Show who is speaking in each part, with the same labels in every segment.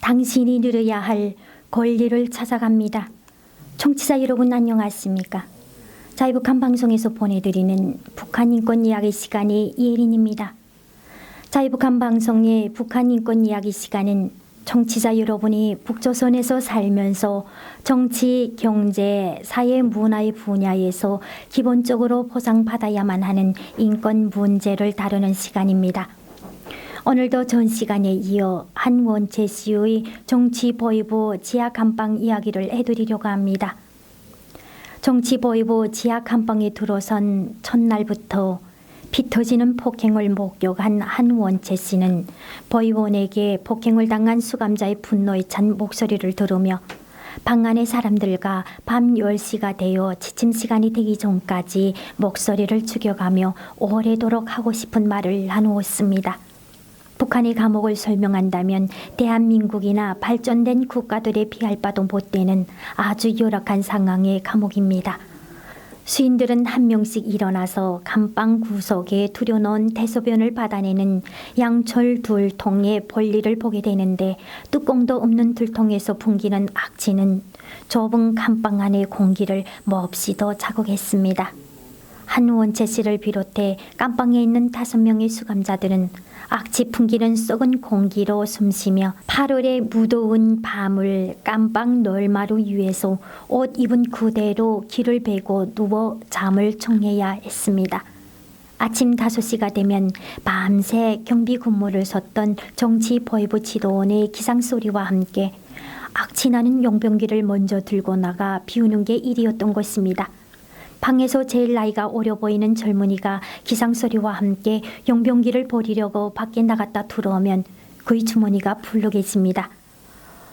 Speaker 1: 당신이 누려야 할 권리를 찾아갑니다. 청취자 여러분 안녕하십니까? 자유북한 방송에서 보내드리는 북한 인권 이야기 시간의 예린입니다. 자유북한 방송의 북한 인권 이야기 시간은 청취자 여러분이 북조선에서 살면서 정치, 경제, 사회, 문화의 분야에서 기본적으로 보장받아야만 하는 인권 문제를 다루는 시간입니다. 오늘도 전 시간에 이어 한원채 씨의 정치보이부 지하 감방 이야기를 해드리려고 합니다. 정치보이부 지하 감방에 들어선 첫날부터 피 터지는 폭행을 목격한 한원채 씨는 보이원에게 폭행을 당한 수감자의 분노에 찬 목소리를 들으며 방 안의 사람들과 밤 10시가 되어 지침 시간이 되기 전까지 목소리를 죽여가며 오래도록 하고 싶은 말을 나누었습니다. 북한의 감옥을 설명한다면 대한민국이나 발전된 국가들에 비할 바도 못 되는 아주 열악한 상황의 감옥입니다. 수인들은 한 명씩 일어나서 감방 구석에 두려놓은 대소변을 받아내는 양철 둘통의 볼일을 보게 되는데 뚜껑도 없는 들통에서 풍기는 악취는 좁은 감방 안의 공기를 몹시도 자극했습니다. 한원채 씨를 비롯해 깜방에 있는 다섯 명의 수감자들은 악취 풍기는 썩은 공기로 숨쉬며 8월의 무더운 밤을 깜방 널마루 위에서 옷 입은 그대로 길을 베고 누워 잠을 청해야 했습니다. 아침 5시가 되면 밤새 경비 근무를 섰던 정치 보이부 지도원의 기상소리와 함께 악취나는 용병기를 먼저 들고 나가 비우는 게 일이었던 것입니다. 방에서 제일 나이가 어려 보이는 젊은이가 기상소리와 함께 용병기를 버리려고 밖에 나갔다 들어오면 그의 주머니가 불룩해집니다.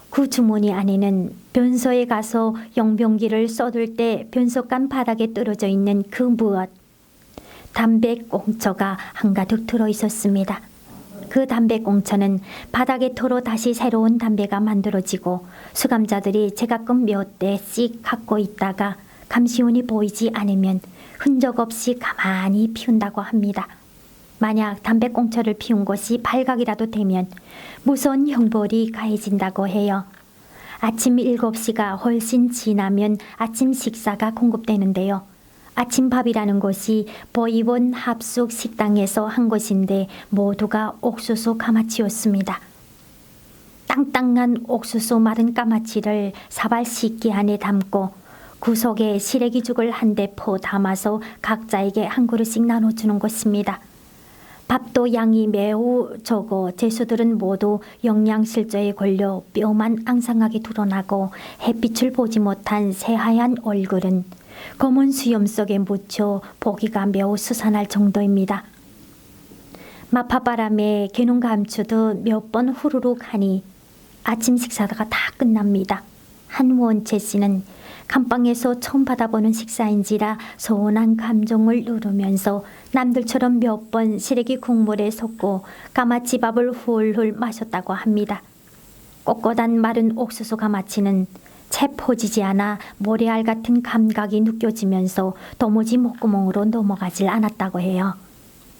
Speaker 1: 그 주머니 안에는 변소에 가서 용병기를 쏟을 때 변소간 바닥에 떨어져 있는 그 무엇 담배 꽁초가 한가득 들어 있었습니다. 그 담배 꽁초는 바닥에 털어 다시 새로운 담배가 만들어지고 수감자들이 제가끔 몇 대씩 갖고 있다가 감시원이 보이지 않으면 흔적 없이 가만히 피운다고 합니다. 만약 담배꽁초를 피운 것이 발각이라도 되면 무서운 형벌이 가해진다고 해요. 아침 7시가 훨씬 지나면 아침 식사가 공급되는데요. 아침밥이라는 것이 보이원 합숙 식당에서 한 것인데 모두가 옥수수 까마치였습니다. 땅땅한 옥수수 마른 까마치를 사발 식기 안에 담고 구석에 시래기죽을 한 대포 담아서 각자에게 한 그릇씩 나눠주는 것입니다. 밥도 양이 매우 적어 제수들은 모두 영양실조에 걸려 뼈만 앙상하게 드러나고 햇빛을 보지 못한 새하얀 얼굴은 검은 수염 속에 묻혀 보기가 매우 수산할 정도입니다. 마파바람에 개눈 감추듯 몇 번 후루룩 하니 아침 식사가 다 끝납니다. 한원채 씨는 감방에서 처음 받아보는 식사인지라 서운한 감정을 누르면서 남들처럼 몇 번 시래기 국물에 섞고 까마치 밥을 훌훌 마셨다고 합니다. 꼿꼿한 마른 옥수수 까마치는 채 퍼지지 않아 모래알 같은 감각이 느껴지면서 도무지 목구멍으로 넘어가질 않았다고 해요.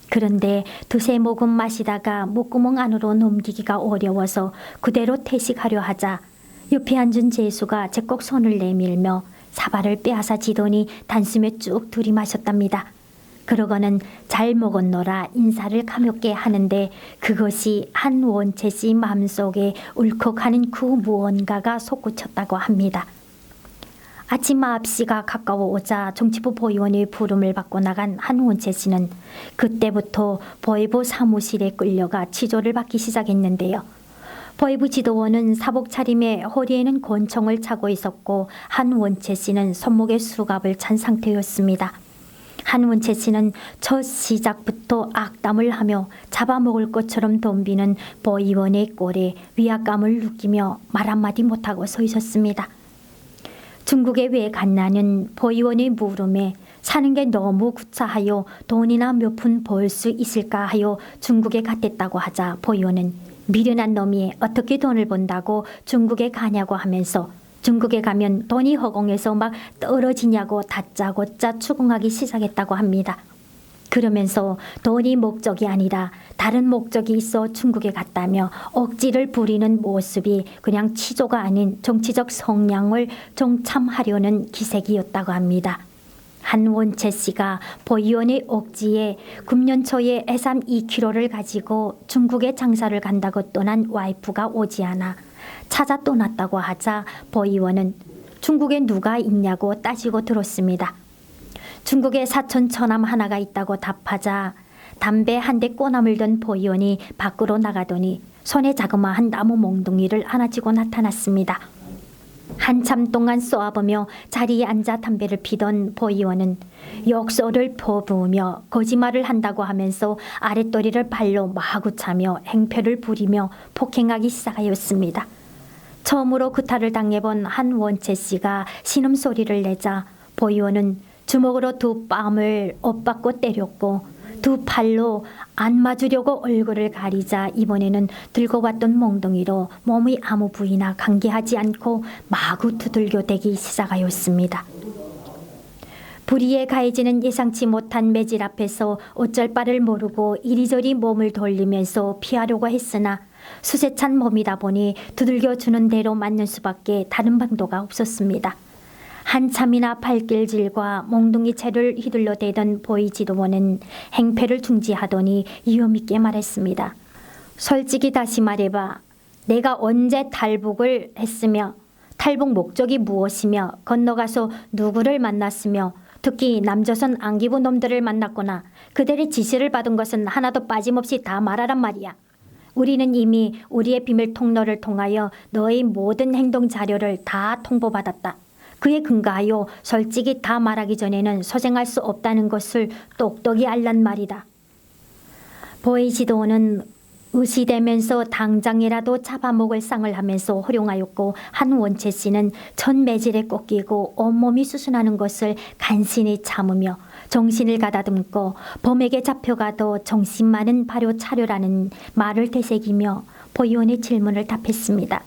Speaker 1: 그런데 두세 모금 마시다가 목구멍 안으로 넘기기가 어려워서 그대로 퇴식하려 하자 옆에 앉은 재수가 제꼭 손을 내밀며 사발을 빼앗아 지더니 단숨에 쭉 들이마셨답니다. 그러고는 잘 먹었노라 인사를 가볍게 하는데 그것이 한 원채 씨 마음속에 울컥하는 그 무언가가 솟구쳤다고 합니다. 아침 9시가 가까워 오자 정치부 보위원의 부름을 받고 나간 한원채 씨는 그때부터 보위부 사무실에 끌려가 치조를 받기 시작했는데요. 보위부 지도원은 사복 차림에 허리에는 권총을 차고 있었고 한원채 씨는 손목에 수갑을 찬 상태였습니다. 한원채 씨는 첫 시작부터 악담을 하며 잡아먹을 것처럼 덤비는 보위원의 꼴에 위압감을 느끼며 말 한마디 못하고 서 있었습니다. 중국에 왜 갔나는 보위원의 물음에 사는 게 너무 구차하여 돈이나 몇 푼 벌 수 있을까 하여 중국에 갔댔다고 하자 보위원은 미련한 놈이 어떻게 돈을 번다고 중국에 가냐고 하면서 중국에 가면 돈이 허공에서 막 떨어지냐고 다짜고 짜 추궁하기 시작했다고 합니다. 그러면서 돈이 목적이 아니라 다른 목적이 있어 중국에 갔다며 억지를 부리는 모습이 그냥 치조가 아닌 정치적 성향을 정참하려는 기색이었다고 합니다. 한원채 씨가 보이원의 억지에 금년 초에 해삼 2kg를 가지고 중국에 장사를 간다고 떠난 와이프가 오지 않아 찾아 떠났다고 하자 보이원은 중국에 누가 있냐고 따지고 들었습니다. 중국에 사촌 처남 하나가 있다고 답하자 담배 한 대 꼬나물 든 보이원이 밖으로 나가더니 손에 자그마한 나무 몽둥이를 하나 쥐고 나타났습니다. 한참 동안 쏘아보며 자리에 앉아 담배를 피던 보이원은 욕설을 퍼부으며 거짓말을 한다고 하면서 아랫도리를 발로 마구 차며 행패를 부리며 폭행하기 시작하였습니다. 처음으로 구타를 당해본 한 원채 씨가 신음소리를 내자 보이원은 주먹으로 두 뺨을 엇받고 때렸고 두 팔로 안 맞으려고 얼굴을 가리자 이번에는 들고 왔던 몽둥이로 몸의 아무 부위나 관계하지 않고 마구 두들겨 대기 시작하였습니다. 불의에 가해지는 예상치 못한 매질 앞에서 어쩔 바를 모르고 이리저리 몸을 돌리면서 피하려고 했으나 수세 찬 몸이다 보니 두들겨 주는 대로 맞는 수밖에 다른 방도가 없었습니다. 한참이나 발길질과 몽둥이 채를 휘둘러 대던 보이 지도원은 행패를 중지하더니 위험있게 말했습니다. 솔직히 다시 말해봐. 내가 언제 탈북을 했으며 탈북 목적이 무엇이며 건너가서 누구를 만났으며 특히 남조선 안기부 놈들을 만났거나 그들의 지시를 받은 것은 하나도 빠짐없이 다 말하란 말이야. 우리는 이미 우리의 비밀 통로를 통하여 너의 모든 행동 자료를 다 통보받았다. 그에 근거하여 솔직히 다 말하기 전에는 소생할 수 없다는 것을 똑똑히 알란 말이다. 보이지도는 의시되면서 당장이라도 잡아먹을 상을 하면서 허용하였고 한 원채 씨는 천 매질에 꺾이고 온몸이 수순하는 것을 간신히 참으며 정신을 가다듬고 범에게 잡혀가도 정신만은 바로 차려라는 말을 되새기며 보이원의 질문을 답했습니다.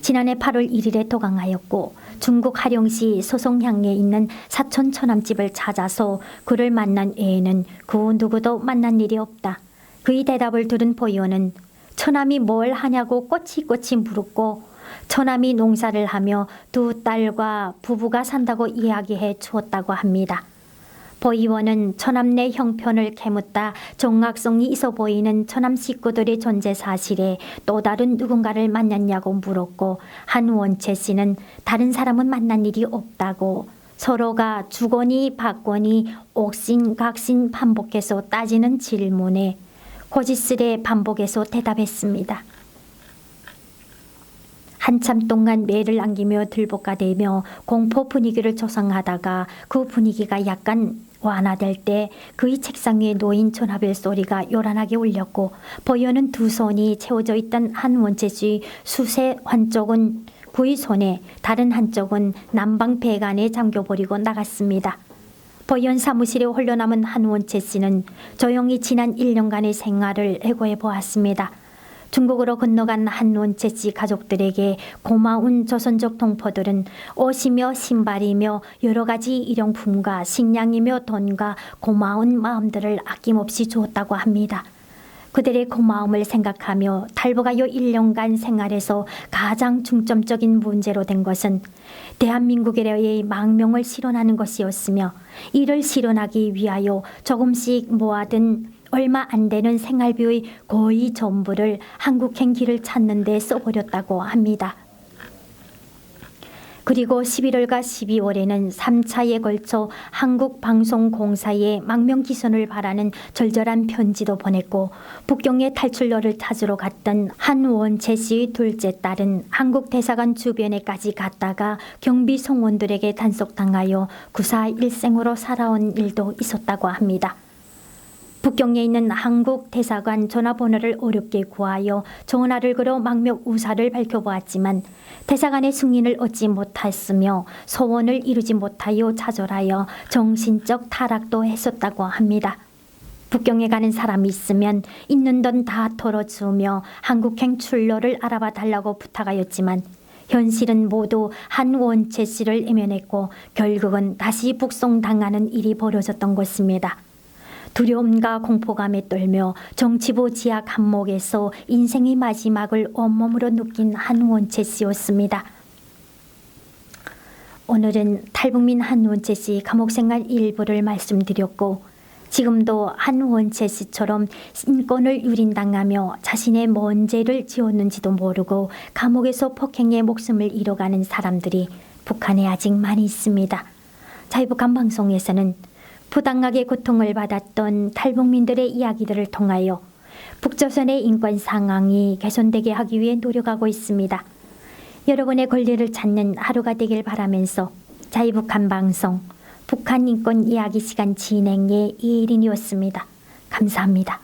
Speaker 1: 지난해 8월 1일에 도강하였고 중국 하령시 소송향에 있는 사촌 처남집을 찾아서 그를 만난 외에는 그 누구도 만난 일이 없다. 그의 대답을 들은 보이원은 처남이 뭘 하냐고 꼬치꼬치 물었고 처남이 농사를 하며 두 딸과 부부가 산다고 이야기해 주었다고 합니다. 보이원은 처남내 형편을 캐묻다 정학성이 있어 보이는 처남 식구들의 존재 사실에 또 다른 누군가를 만났냐고 물었고 한원채 씨는 다른 사람은 만난 일이 없다고 서로가 주거니 받거니 옥신각신 반복해서 따지는 질문에 고지스레 반복해서 대답했습니다. 한참 동안 매를 안기며 들볶아대며 공포 분위기를 조성하다가 그 분위기가 약간 완화될 때 그의 책상 위에 놓인 전화벨 소리가 요란하게 울렸고 보여는 두 손이 채워져 있던 한 원채쥐 수세 한쪽은 그의 손에 다른 한쪽은 난방 배관에 잠겨버리고 나갔습니다. 보현 사무실에 홀려 남은 한 원채 씨는 조용히 지난 1년간의 생활을 해고해 보았습니다. 중국으로 건너간 한원채 씨 가족들에게 고마운 조선족 동포들은 옷이며 신발이며 여러 가지 일용품과 식량이며 돈과 고마운 마음들을 아낌없이 주었다고 합니다. 그들의 고마움을 생각하며 탈북하여 1년간 생활에서 가장 중점적인 문제로 된 것은 대한민국의 망명을 실현하는 것이었으며 이를 실현하기 위하여 조금씩 모아둔 얼마 안 되는 생활비의 거의 전부를 한국행 길을 찾는 데 써버렸다고 합니다. 그리고 11월과 12월에는 3차에 걸쳐 한국방송공사에 망명 기선을 바라는 절절한 편지도 보냈고 북경의 탈출로를 찾으러 갔던 한원채 씨의 둘째 딸은 한국 대사관 주변에까지 갔다가 경비 성원들에게 단속당하여 구사 일생으로 살아온 일도 있었다고 합니다. 북경에 있는 한국 대사관 전화번호를 어렵게 구하여 전화를 걸어 망명 우사를 밝혀보았지만 대사관의 승인을 얻지 못했으며 소원을 이루지 못하여 좌절하여 정신적 타락도 했었다고 합니다. 북경에 가는 사람이 있으면 있는 돈 다 털어주며 한국행 출로를 알아봐 달라고 부탁하였지만 현실은 모두 한 원채 씨를 애면했고 결국은 다시 북송당하는 일이 벌어졌던 것입니다. 두려움과 공포감에 떨며 정치부 지하 감옥에서 인생의 마지막을 온몸으로 느낀 한원채 씨였습니다. 오늘은 탈북민 한원채 씨 감옥생활 일부를 말씀드렸고 지금도 한원채 씨처럼 인권을 유린당하며 자신의 뭔 죄를 지었는지도 모르고 감옥에서 폭행에 목숨을 잃어가는 사람들이 북한에 아직 많이 있습니다. 자유북한 방송에서는 부당하게 고통을 받았던 탈북민들의 이야기들을 통하여 북조선의 인권 상황이 개선되게 하기 위해 노력하고 있습니다. 여러분의 권리를 찾는 하루가 되길 바라면서 자유북한 방송 북한 인권 이야기 시간 진행의 이혜린이었습니다. 감사합니다.